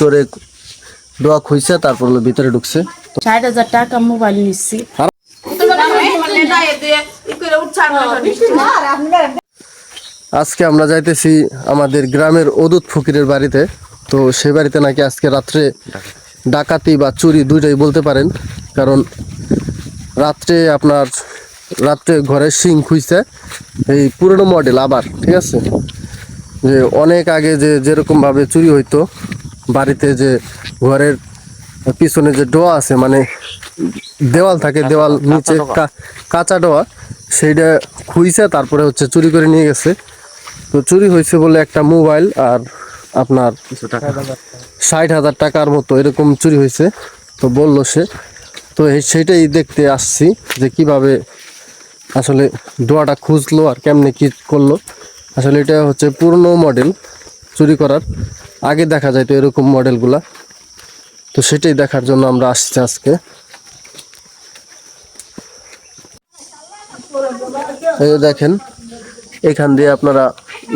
চোরে ডোয়া খুঁজছে তারপর হলো ভিতরে ঢুকছে। ষাট হাজার টাকা মোবাইল নিচ্ছি। আজকে আমরা যাইতেছি আমাদের গ্রামের অদুত ফকিরের বাড়িতে। তো সে বাড়িতে নাকি আজকে রাত্রে ডাকাতি বা চুরি দুইটাই বলতে পারেন। কারণ রাত্রে আপনার রাত্রে ঘরের শিং খুঁজছে এই পুরনো মডেল আবার ঠিক আছে? যে অনেক আগে যে যেরকমভাবে চুরি হইতো বাড়িতে যে ঘরের পিছনে যে ডোয়া আছে মানে দেওয়াল থাকে দেওয়াল নিচে কাঁচা ডোয়া সেইটা খুইছে তারপরে হচ্ছে চুরি করে নিয়ে গেছে। তো চুরি হয়েছে বলে একটা মোবাইল আর আপনার ষাট হাজার টাকার মতো এরকম চুরি হয়েছে তো বলল সে। তো এই- সেইটাই দেখতে আসছি যে কীভাবে আসলে ডোয়াটা খুঁজলো আর কেমনে কি করল। আসলে এটা হচ্ছে পুরনো মডেল চুরি করার। আগে দেখা যায় তো এরকম মডেলগুলা। তো সেটাই দেখার জন্য আমরা আসছি আজকে। এই দেখেন এখান দিয়ে আপনারা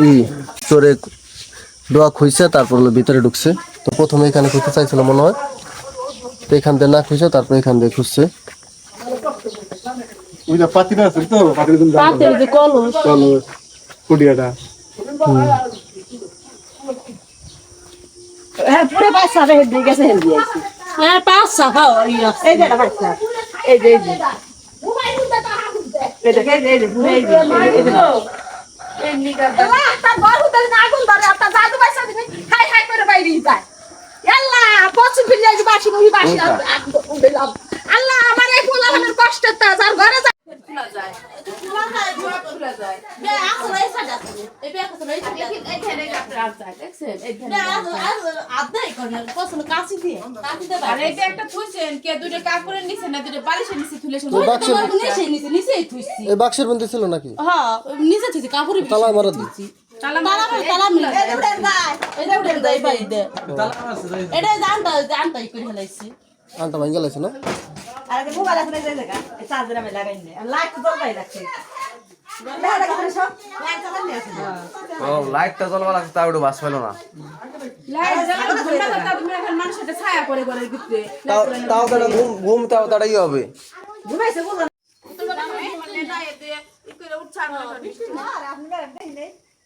ই চোরে ডোয়া খুঁজছে তারপর হলো ভিতরে ঢুকছে। তো প্রথমে এখানে খুঁজতে চাইছিল মনে হয়। তো এখান দিয়ে না খুঁজছে তারপর এখান দিয়ে খুঁজছে। ওইটা পাতিটা আছে তো পাতির কলস। চলো কুডিয়াটা। হ্যাঁ পুরো বাচ্চা রে হেড গেছে হেড দিয়েছি হ্যাঁ পাঁচ সাফা এই যে এটা বাচ্চা। এই যে এই যে। এই যে এই যে এই যে যায়। আর এটা একটা থুইছেন কে দুটো কাপড়ের নিচে না দুটো বালিশের নিচে তুলেছেন তো বাক্সের নিচেই থুইছি। এই বাক্সের মধ্যে ছিল নাকি? হ্যাঁ নিচে থুইছি কাপড়ে তালা মারা দি তালা মারা তালা মিলে এটা উঠে যাই পাই দে এটা জানতা জানতা করে হেলাইছি আনটা ভাঙ্গা লাগছে না? আর মোবাইল আছে জায়গা? এই চার্জার আমি লাগাই নে। লাইট তো জ্বলবাই রাখছি দেখা দেখা সব? লাইট জ্বালানি আছে ও লাইটটা জ্বলবা লাগছে বাস পেল না। তাও তাও ঘুম ঘুম তাও তাটা ইয়ে হবে। ঘুমাইছে বুঝলেন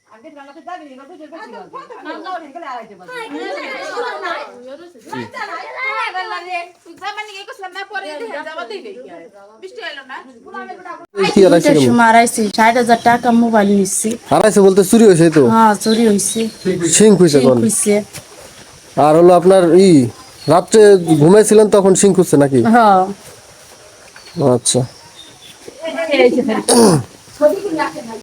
আপনি টাকা মোবাইল নিচ্ছি হারাইছে বলতে চুরি হয়েছে তো? হ্যাঁ চুরি হয়েছে সিং খুঁজছে আর হলো আপনার ই রাত্রে ঘুমাইছিলেন তখন সিং খুঁজছে নাকি? হ্যাঁ। আচ্ছা।